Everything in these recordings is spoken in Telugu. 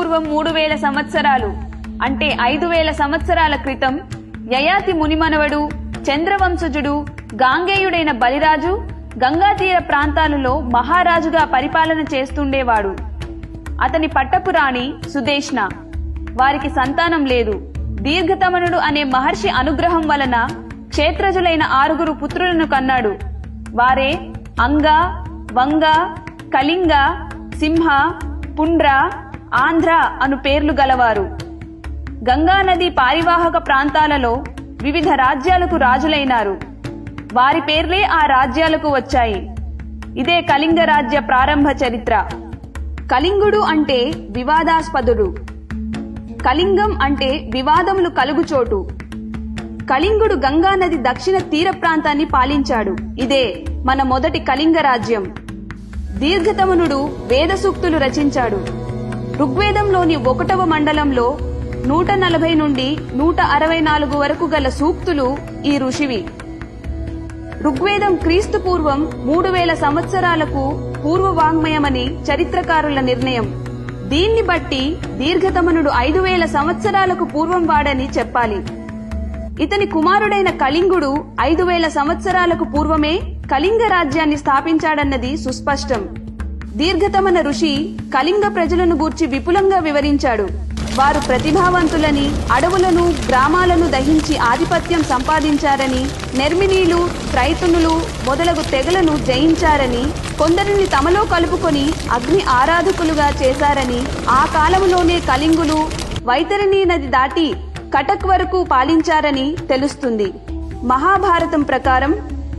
పూర్వం మూడు వేల సంవత్సరాలు అంటే ఐదు వేల సంవత్సరాల క్రితం యయాతి మునిమనవడు చంద్రవంశజుడు గాంగేయుడైన బలిరాజు గంగాతీర ప్రాంతాలలో మహారాజుగా పరిపాలన చేస్తుండేవాడు. అతని పట్టపు రాణి సుదేష్ణ. వారికి సంతానం లేదు. దీర్ఘతమనుడు అనే మహర్షి అనుగ్రహం వలన క్షేత్రజులైన ఆరుగురు పుత్రులను కన్నాడు. వారే అంగ వంగ కళింగ సింహ పుండ్ర ఆంధ్ర అను పేర్లు గలవారు. గంగా నది పారివాహక ప్రాంతాలలో వివిధ రాజ్యాలకు రాజులైనారు. వారి పేర్లే ఆ రాజ్యాలకు వచ్చాయి. ఇదే కళింగ రాజ్య ప్రారంభ చరిత్ర. కళింగుడు అంటే వివాదాస్పదుడు. కళింగం అంటే వివాదములు కలుగుచోటు. కళింగుడు గంగా నది దక్షిణ తీర ప్రాంతాన్ని పాలించాడు. ఇదే మన మొదటి కళింగ రాజ్యం. దీర్ఘతమనుడు వేద సూక్తులు రచించాడు. ఋగ్వేదంలోని ఒకటవ మండలంలో నూట నలభై నుండి నూట అరవై నాలుగు వరకు గల సూక్తులు ఈ ఋషివి. ఋగ్వేదం క్రీస్తు పూర్వం మూడు వేల సంవత్సరాలకు పూర్వ వాంగ్మయమని చరిత్రకారుల నిర్ణయం. దీన్ని బట్టి దీర్ఘతమనుడు ఐదు వేల సంవత్సరాలకు పూర్వం వాడని చెప్పాలి. ఇతని కుమారుడైన కళింగుడు ఐదు వేల సంవత్సరాలకు పూర్వమే కళింగ రాజ్యాన్ని స్థాపించాడన్నది సుస్పష్టం. దీర్ఘతమన ఋషి కళింగ ప్రజలను గూర్చి విపులంగా వివరించాడు. వారు ప్రతిభావంతులని అడవులను గ్రామాలను దహించి ఆధిపత్యం సంపాదించారని నెర్మినీలు త్రైతునులు మొదలగు తెగలను జయించారని కొందరిని తమలో కలుపుకొని అగ్ని ఆరాధకులుగా చేశారని ఆ కాలంలోనే కళింగులు వైతరిణీ నది దాటి కటక్ వరకు పాలించారని తెలుస్తుంది. మహాభారతం ప్రకారం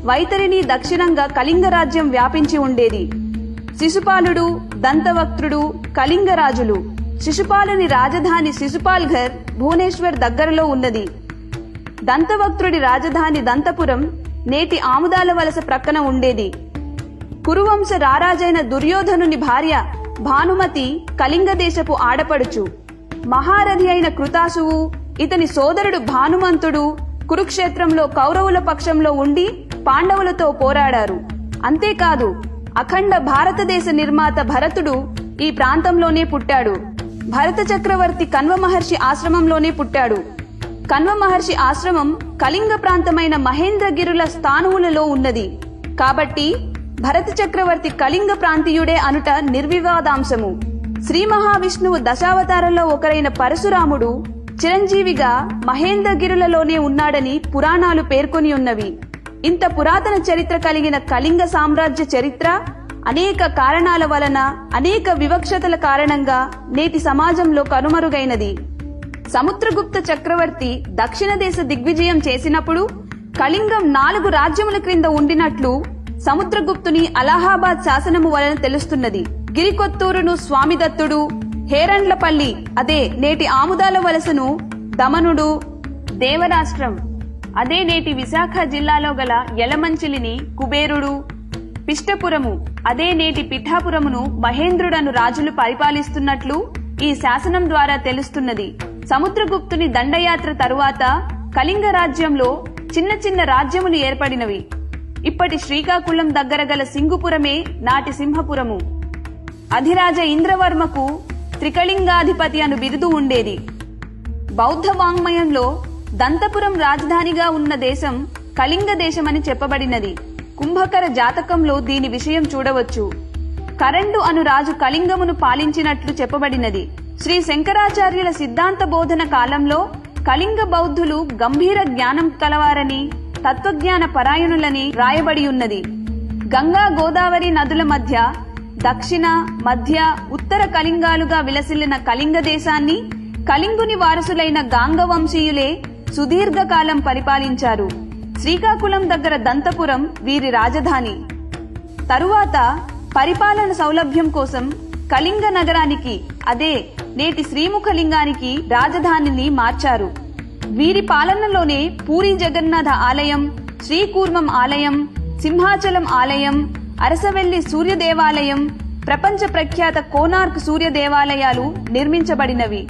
వైతరిణి దక్షిణంగా కళింగ రాజ్యం వ్యాపించి ఉండేది. శిశుపాలుడు దంతవక్త్రుడు కళింగరాజులు. శిశుపాలుని రాజధాని శిశుపాల్ఘర్ భువనేశ్వర్ దగ్గరలో ఉన్నది. దంతవక్త్రుడి రాజధాని దంతపురం నేటి ఆముదాల వలస ప్రక్కన ఉండేది. కురువంశ రారాజైన దుర్యోధనుని భార్య భానుమతి కళింగ దేశపు ఆడపడుచు. మహారథి అయిన కృతాసువు ఇతని సోదరుడు భానుమంతుడు కురుక్షేత్రంలో కౌరవుల పక్షంలో ఉండి పాండవులతో పోరాడారు. అంతేకాదు అఖండ భారతదేశ నిర్మాత భరతుడు ఈ ప్రాంతంలోనే పుట్టాడు. భరత చక్రవర్తి కన్వ మహర్షి ఆశ్రమంలోనే పుట్టాడు. కన్వ మహర్షి ఆశ్రమం కళింగ ప్రాంతమైన మహేంద్రగిరుల స్థానువులలో ఉన్నది. కాబట్టి భరత చక్రవర్తి కళింగ ప్రాంతీయుడే అనుట నిర్వివాదాంశము. శ్రీ మహావిష్ణువు దశావతారంలో ఒకరైన పరశురాముడు చిరంజీవిగా మహేంద్రగిరులలోనే ఉన్నాడని పురాణాలు పేర్కొని ఉన్నవి ఇంత పురాతన చరిత్ర కలిగిన కళింగ సామ్రాజ్య చరిత్ర అనేక కారణాల వలన అనేక వివక్షతల కారణంగా నేటి సమాజంలో కనుమరుగైనది. సముద్రగుప్త చక్రవర్తి దక్షిణ దేశ దిగ్విజయం చేసినప్పుడు కళింగం నాలుగు రాజ్యముల క్రింద ఉండినట్లు సముద్రగుప్తుని అలహాబాద్ శాసనము వలన తెలుస్తున్నది. గిరికొత్తూరును స్వామిదత్తుడు హేరండ్లపల్లి అదే నేటి ఆముదాల వలసను దమనుడు దేవరాష్ట్రం అదే నేటి విశాఖ జిల్లాలో గల యలమంచిలిని కుబేరుడు పిష్టపురము అదే నేటి పిఠాపురమును మహేంద్రుడను రాజులు పరిపాలిస్తున్నట్లు ఈ శాసనం ద్వారా తెలుస్తున్నది. సముద్రగుప్తుని దండయాత్ర తరువాత కళింగ రాజ్యంలో చిన్న చిన్న రాజ్యములు ఏర్పడినవి. ఇప్పటి శ్రీకాకుళం దగ్గర గల సింగుపురమే నాటి సింహపురము. అధిరాజ ఇంద్రవర్మకు త్రికళింగాధిపతి అను బిరుదు ఉండేది. బౌద్ధ వాంగ్మయంలో దంతపురం రాజధానిగా ఉన్న దేశం కళింగ దేశమని చెప్పబడినది. కుంభకర జాతకంలో దీని విషయం చూడవచ్చు. కరెండు అను రాజు కళింగమును పాలించినట్లు చెప్పబడినది. శ్రీ శంకరాచార్యుల సిద్ధాంత బోధన కాలంలో కళింగ బౌద్ధులు గంభీర జ్ఞానం కలవారని తత్వజ్ఞాన పరాయణులని రాయబడి ఉన్నది. గంగా గోదావరి నదుల మధ్య దక్షిణ మధ్య ఉత్తర కళింగాలుగా విలసిల్లిన కళింగ దేశాన్ని కళింగుని వారసులైన గాంగ వంశీయులే సుదీర్ఘకాలం పరిపాలించారు. శ్రీకాకుళం దగ్గర దంతపురం వీరి రాజధాని. తరువాత పరిపాలన సౌలభ్యం కోసం కళింగ నగరానికి అదే నేటి శ్రీముఖలింగానికి రాజధానిని మార్చారు. వీరి పాలనలోనే పూరి జగన్నాథ ఆలయం శ్రీకూర్మం ఆలయం సింహాచలం ఆలయం అరసవెల్లి సూర్య దేవాలయం ప్రపంచ ప్రఖ్యాత కోనార్క్ సూర్య దేవాలయాలు నిర్మించబడినవి.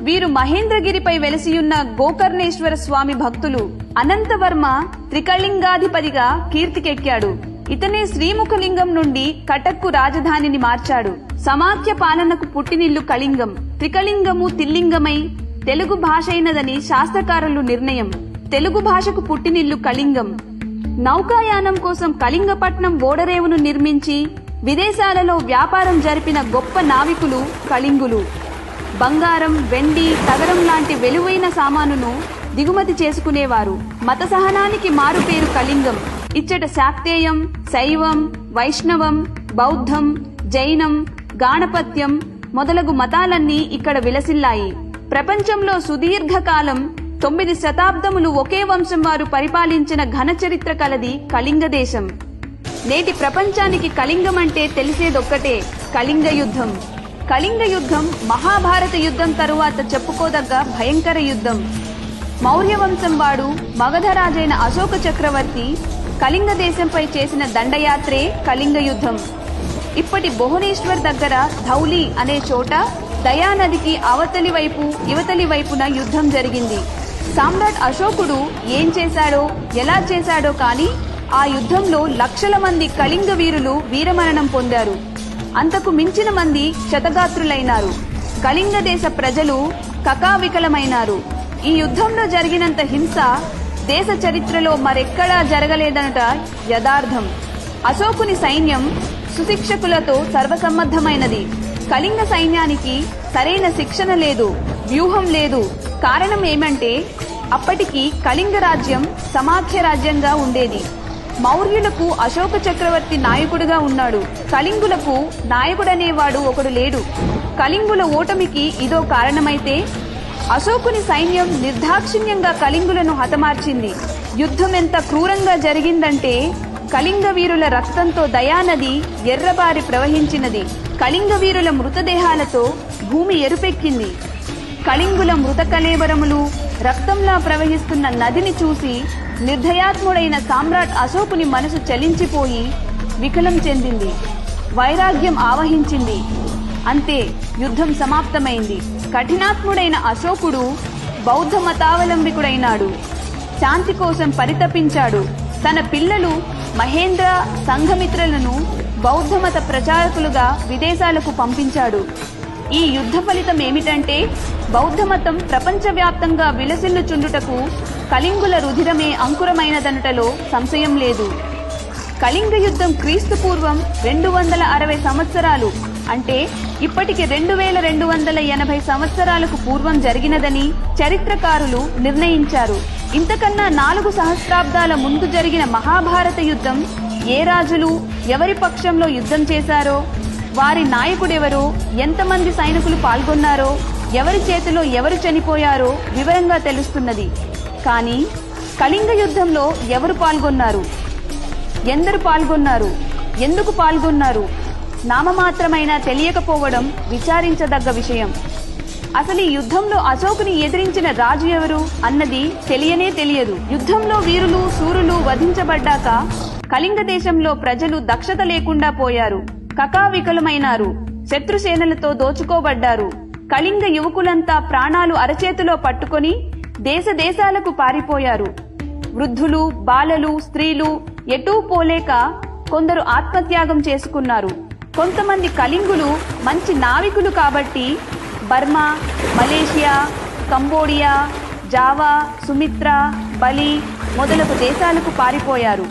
వీరు మహేంద్రగిరిపై వెలసియున్న గోకర్ణేశ్వర స్వామి భక్తులు అనంతవర్మ త్రికళింగాధిపతిగా కీర్తికెక్కాడు. ఇతనే శ్రీముఖలింగం నుండి కటక్కు రాజధానిని మార్చాడు. సమాఖ్య పాలనకు పుట్టినిల్లు కళింగం. త్రికళింగము తిల్లింగమై తెలుగు భాషైనదని శాస్త్రకారులు నిర్ణయం. తెలుగు భాషకు పుట్టినిల్లు కళింగం. నౌకాయానం కోసం కళింగపట్నం ఓడరేవును నిర్మించి విదేశాలలో వ్యాపారం జరిపిన గొప్ప నావికులు కళింగులు. బంగారం వెండి తగరం లాంటి వెలువైన సామానును దిగుమతి చేసుకునేవారు. మత సహనానికి మారుపేరు కళింగం. ఇచ్చట శాక్తేయం శైవం వైష్ణవం బౌద్ధం జైనం గాణపత్యం మొదలగు మతాలన్నీ ఇక్కడ విలసిల్లాయి. ప్రపంచంలో సుదీర్ఘకాలం తొమ్మిది శతాబ్దములు ఒకే వంశం వారు పరిపాలించిన ఘన చరిత్ర కలది కళింగ దేశం. నేటి ప్రపంచానికి కళింగం అంటే తెలిసేదొక్కటే కళింగ యుద్ధం. కళింగ యుద్ధం మహాభారత యుద్ధం తరువాత చెప్పుకోదగ్గ భయంకర యుద్ధం. మౌర్య వంశం వాడు మగధరాజైన అశోక చక్రవర్తి కళింగ దేశంపై చేసిన దండయాత్రే కళింగ యుద్ధం. ఇప్పటి భువనేశ్వర్ దగ్గర ధౌలి అనే చోట దయానదికి అవతలి వైపు యువతలి వైపున యుద్ధం జరిగింది. సామ్రాట్ అశోకుడు ఏం చేశాడో ఎలా చేశాడో కానీ ఆ యుద్ధంలో లక్షల మంది కళింగ వీరులు వీరమరణం పొందారు. అంతకు మించిన మంది క్షతగాత్రులైనారు. కళింగ దేశ ప్రజలు కకావికలమైనారు. ఈ యుద్ధంలో జరిగినంత హింస దేశ చరిత్రలో మరెక్కడా జరగలేదనట యథార్థం. అశోకుని సైన్యం సుశిక్షకులతో సర్వసమ్మద్ధమైనది. కళింగ సైన్యానికి సరైన శిక్షణ లేదు వ్యూహం లేదు. కారణం ఏమంటే అప్పటికి కళింగ రాజ్యం సమాఖ్య రాజ్యంగా ఉండేది. మౌర్యులకు అశోక చక్రవర్తి నాయకుడిగా ఉన్నాడు. కళింగులకు నాయకుడనేవాడు ఒకడు లేడు. కళింగుల ఓటమికి ఇదో కారణమైతే అశోకుని సైన్యం నిర్దాక్షిణ్యంగా కళింగులను హతమార్చింది. యుద్ధం ఎంత క్రూరంగా జరిగిందంటే కళింగ వీరుల రక్తంతో దయానది ఎర్రబారి ప్రవహించినది. కళింగ వీరుల మృతదేహాలతో భూమి ఎరుపెక్కింది. కళింగుల మృత కళేవరములు రక్తంలా ప్రవహిస్తున్న నదిని చూసి నిర్దయాత్ముడైన సామ్రాట్ అశోకుని మనసు చలించిపోయి వికలం చెందింది. వైరాగ్యం ఆవహించింది. అంతే యుద్ధం సమాప్తమైంది. కఠినాత్ముడైన అశోకుడు బౌద్ధ మతావలంబికుడైనాడు. శాంతి కోసం పరితపించాడు. తన పిల్లలు మహేంద్ర సంఘమిత్రులను బౌద్ధమత ప్రచారకులుగా విదేశాలకు పంపించాడు. ఈ యుద్ధ ఫలితం ఏమిటంటే బౌద్ధమతం ప్రపంచవ్యాప్తంగా విలసిల్లుచుండుటకు కళింగుల రుధిరమే అంకురమైనదనుటలో సంశయం లేదు. కళింగ యుద్ధం క్రీస్తు పూర్వం రెండు వందల అరవై సంవత్సరాలు. అంటే ఇప్పటికి రెండు వేల రెండు వందల ఎనభై సంవత్సరాలకు పూర్వం జరిగినదని చరిత్రకారులు నిర్ణయించారు. ఇంతకన్నా నాలుగు సహస్రాబ్దాల ముందు జరిగిన మహాభారత యుద్ధం ఏ రాజులు ఎవరి పక్షంలో యుద్ధం చేశారో వారి నాయకుడెవరో ఎంతమంది సైనికులు పాల్గొన్నారో ఎవరి చేతిలో ఎవరు చనిపోయారో వివరంగా తెలుస్తున్నది. కానీ కళింగ యుద్ధంలో ఎవరు పాల్గొన్నారు? ఎందరు పాల్గొన్నారు? ఎందుకు పాల్గొన్నారు? నామమాత్రమైనా తెలియకపోవడం విచారించదగ్గ విషయం. అసలు ఈ యుద్ధంలో అశోకుని ఎదిరించిన రాజు ఎవరు అన్నది తెలియనే తెలియదు. యుద్ధంలో వీరులు సూరులు వధించబడ్డాక కళింగ దేశంలో ప్రజలు దక్షత లేకుండా పోయారు. కకావికలమైనారు. శత్రుసేనలతో దోచుకోబడ్డారు. కళింగ యువకులంతా ప్రాణాలు అరచేతిలో పట్టుకొని దేశ దేశాలకు పారిపోయారు. వృద్ధులు బాలలు స్త్రీలు ఎటూ పోలేక కొందరు ఆత్మత్యాగం చేసుకున్నారు. కొంతమంది కళింగులు మంచి నావికులు కాబట్టి Burma Malaysia Cambodia Java Sumatra Bali మొదలగు దేశాలకు పారిపోయారు.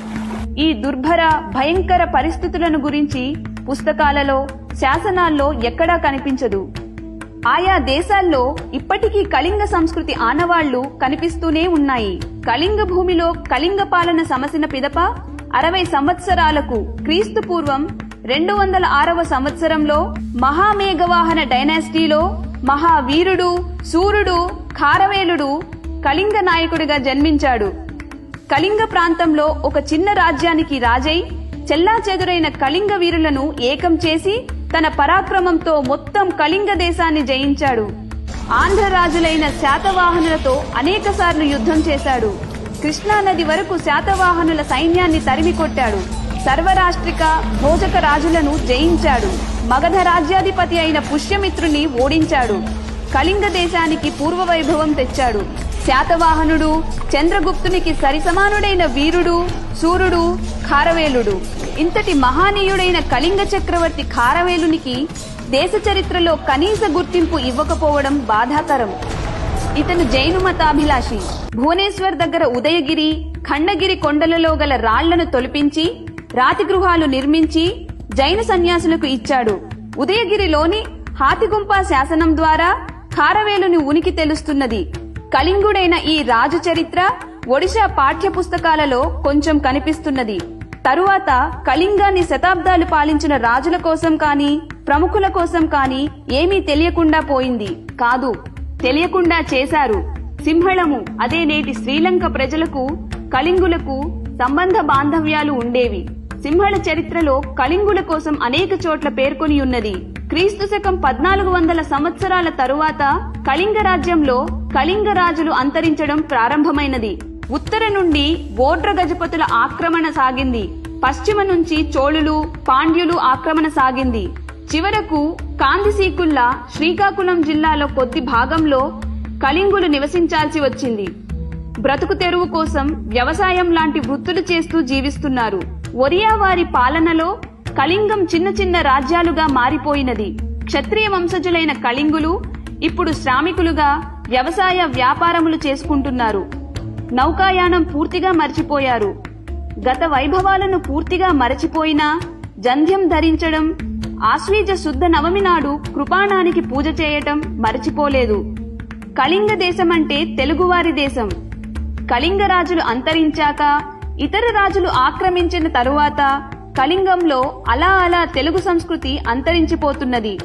ఈ దుర్భర భయంకర పరిస్థితులను గురించి పుస్తకాలలో శాసనాల్లో ఎక్కడా కనిపించదు. ఆయా దేశాల్లో ఇప్పటికీ కళింగ సంస్కృతి ఆనవాళ్ళు కనిపిస్తూనే ఉన్నాయి. కళింగ భూమిలో కళింగ పాలన సమసిన పిదప అరవై సంవత్సరాలకు క్రీస్తు పూర్వం రెండు వందల ఆరవ సంవత్సరంలో మహామేఘవాహన డైనాసిటీలో మహావీరుడు సూర్యుడు ఖారవేలుడు కళింగ నాయకుడిగా జన్మించాడు. కళింగ ప్రాంతంలో ఒక చిన్న రాజ్యానికి రాజై చెల్లా చెదురైన కళింగ వీరులను ఏకం చేసి తన పరాక్రమంతో మొత్తం కళింగ దేశాన్ని జయించాడు. ఆంధ్ర రాజులైన శాతవాహనులతో అనేకసార్లు యుద్ధం చేశాడు. కృష్ణా నది వరకు శాతవాహనుల సైన్యాన్ని తరిమి కొట్టాడు. సర్వరాష్ట్రిక భోజక రాజులను జయించాడు. మగధ రాజ్యాధిపతి అయిన పుష్యమిత్రుని ఓడించాడు. కళింగ దేశానికి పూర్వవైభవం తెచ్చాడు. శాతవాహనుడు చంద్రగుప్తునికి సరిసమానుడైన వీరుడు సూర్యుడు ఖారవేలుడు ఇంతటి మహానీయుడైన కళింగ చక్రవర్తి ఖారవేలునికి దేశ చరిత్రలో కనీస గుర్తింపు ఇవ్వకపోవడం బాధాకరం. ఇతను జైను మతాభిలాషి. భువనేశ్వర్ దగ్గర ఉదయగిరి ఖండగిరి కొండలలో గల రాళ్ళను తొలిపించి రాతి గృహాలు నిర్మించి జైన సన్యాసులకు ఇచ్చాడు. ఉదయగిరిలోని హాతిగుంప శాసనం ద్వారా ఖారవేలుని ఉనికి తెలుస్తున్నది. కళింగుడైన ఈ రాజు చరిత్ర ఒడిశా పాఠ్య పుస్తకాలలో కొంచెం కనిపిస్తున్నది. తరువాత కళింగాన్ని శతాబ్దాలు పాలించిన రాజుల కోసం కాని ప్రముఖుల కోసం కాని ఏమీ తెలియకుండా పోయింది. కాదు తెలియకుండా చేశారు. సింహళము అదే నేటి శ్రీలంక ప్రజలకు కళింగులకు సంబంధ బాంధవ్యాలు ఉండేవి. సింహళ చరిత్రలో కళింగుల కోసం అనేక చోట్ల పేర్కొని ఉన్నది క్రీస్తు శకం పద్నాలుగు వందల సంవత్సరాల తరువాత కళింగ రాజ్యంలో కళింగ రాజులు అంతరించడం ప్రారంభమైనది. ఉత్తర నుండి ఓడ్ర గజపతుల ఆక్రమణ సాగింది. పశ్చిమ నుంచి చోళులు పాండ్యులు ఆక్రమణ సాగింది. చివరకు కాందిసీకుల్లా శ్రీకాకుళం జిల్లాలో కొద్ది భాగంలో కళింగులు నివసించాల్సి వచ్చింది. బ్రతుకు తెరువు కోసం వ్యవసాయం లాంటి వృత్తులు చేస్తూ జీవిస్తున్నారు. ఒరియా వారి పాలనలో కళింగం చిన్న చిన్న రాజ్యాలుగా మారిపోయినది. క్షత్రియ వంశజులైన కళింగులు ఇప్పుడు శ్రామికులుగా వ్యవసాయ వ్యాపారములు చేసుకుంటున్నారు. నౌకాయానం పూర్తిగా మర్చిపోయారు. గత వైభవాలను పూర్తిగా మరచిపోయినా జంధ్యం ధరించడం ఆశ్వీజ శుద్ధ నవమి నాడు కృపాణానికి పూజ చేయటం మరచిపోలేదు. కళింగ దేశం అంటే తెలుగువారి దేశం. కళింగ రాజులు అంతరించాక ఇతర రాజులు ఆక్రమించిన తరువాత కళింగంలో అలా అలా తెలుగు సంస్కృతి అంతరించిపోతున్నది.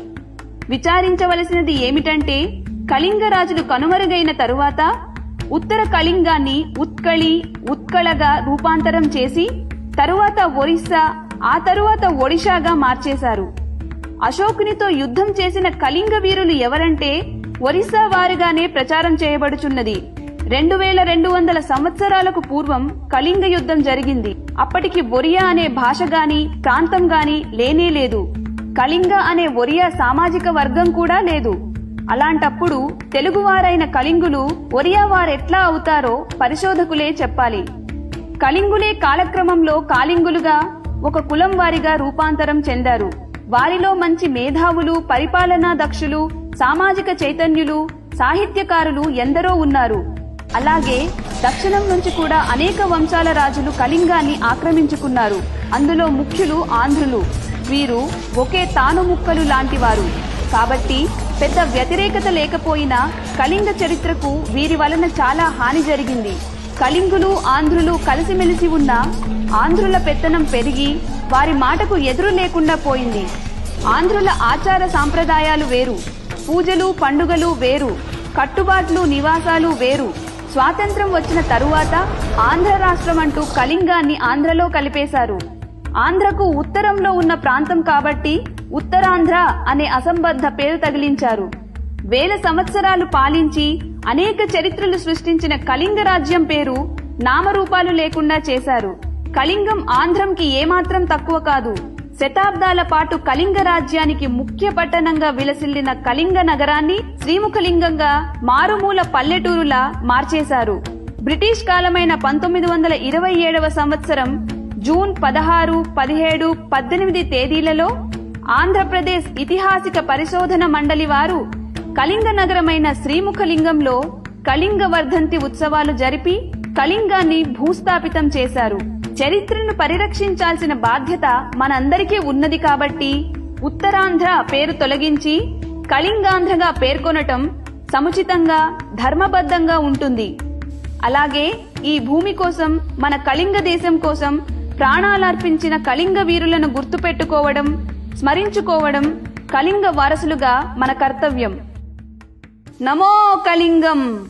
విచారించవలసినది ఏమిటంటే కళింగ రాజులు కనుమరుగైన తరువాత ఉత్తర కళింగాన్ని ఉత్కళి ఉత్కళగా రూపాంతరం చేసి తరువాత ఒరిస్సా ఆ తరువాత ఒడిషాగా మార్చేశారు. అశోకునితో యుద్ధం చేసిన కళింగ వీరులు ఎవరంటే ఒరిస్సా వారుగానే ప్రచారం చేయబడుచున్నది. రెండు వేల రెండు వందల సంవత్సరాలకు పూర్వం కళింగ యుద్ధం జరిగింది. అప్పటికి ఒరియా అనే భాష గాని ప్రాంతం గాని లేనే లేదు. కళింగ అనే ఒరియా సామాజిక వర్గం కూడా లేదు. అలాంటప్పుడు తెలుగువారైన కళింగులు ఒరియా వారెట్లా అవుతారో పరిశోధకులే చెప్పాలి. కళింగులే కాలక్రమంలో కాలింగులుగా ఒక కులం వారిగా రూపాంతరం చెందారు. వారిలో మంచి మేధావులు పరిపాలనా దక్షులు సామాజిక చైతన్యులు సాహిత్యకారులు ఎందరో ఉన్నారు. అలాగే దక్షిణం నుంచి కూడా అనేక వంశాల రాజులు కళింగాన్ని ఆక్రమించుకున్నారు. అందులో ముఖ్యులు ఆంధ్రులు. వీరు ఒకే తాను ముక్కలు లాంటివారు. కాబట్టి పెద్ద వ్యతిరేకత లేకపోయినా కళింగ చరిత్రకు వీరి వలన చాలా హాని జరిగింది. కళింగులు ఆంధ్రులు కలిసిమెలిసి ఉన్న ఆంధ్రుల పెత్తనం పెరిగి వారి మాటకు ఎదురు లేకుండా పోయింది. ఆంధ్రుల ఆచార సాంప్రదాయాలు వేరు. పూజలు పండుగలు వేరు. కట్టుబాట్లు నివాసాలు వేరు. స్వాతంత్రం వచ్చిన తరువాత ఆంధ్ర రాష్ట్రం అంటూ కళింగాన్ని ఆంధ్రలో కలిపేశారు. ఆంధ్రకు ఉత్తరంలో ఉన్న ప్రాంతం కాబట్టి ఉత్తరాంధ్ర అనే అసంబద్ధ పేరు తగిలించారు. వేల సంవత్సరాలు పాలించి అనేక చరిత్రలు సృష్టించిన కళింగ రాజ్యం పేరు నామరూపాలు లేకుండా చేశారు. కళింగం ఆంధ్రంకి ఏమాత్రం తక్కువ కాదు. శతాబ్దాల పాటు కళింగ రాజ్యానికి ముఖ్య పట్టణంగా విలసిల్లిన కళింగ నగరాన్ని శ్రీముఖలింగంగా మారుమూల పల్లెటూరులా మార్చేశారు. బ్రిటిష్ కాలమైన పంతొమ్మిది వందల ఇరవై ఏడవ సంవత్సరం జూన్ పదహారు పదిహేడు పద్దెనిమిది తేదీలలో ఆంధ్రప్రదేశ్ ఇతిహాసిక పరిశోధన మండలి వారు కళింగ నగరమైన శ్రీముఖలింగంలో కళింగ వర్ధంతి ఉత్సవాలు జరిపి కళింగాన్ని భూస్థాపితం చేశారు. చరిత్రను పరిరక్షించాల్సిన బాధ్యత మనందరికీ ఉన్నది కాబట్టి ఉత్తరాంధ్ర పేరు తొలగించి కళింగాంధ్రగా పేర్కొనటం సముచితంగా ధర్మబద్ధంగా ఉంటుంది. అలాగే ఈ భూమి కోసం మన కళింగ దేశం కోసం ప్రాణాలర్పించిన కళింగ వీరులను గుర్తుపెట్టుకోవడం స్మరించుకోవడం కళింగ వారసులుగా మన కర్తవ్యం. నమో కళింగం!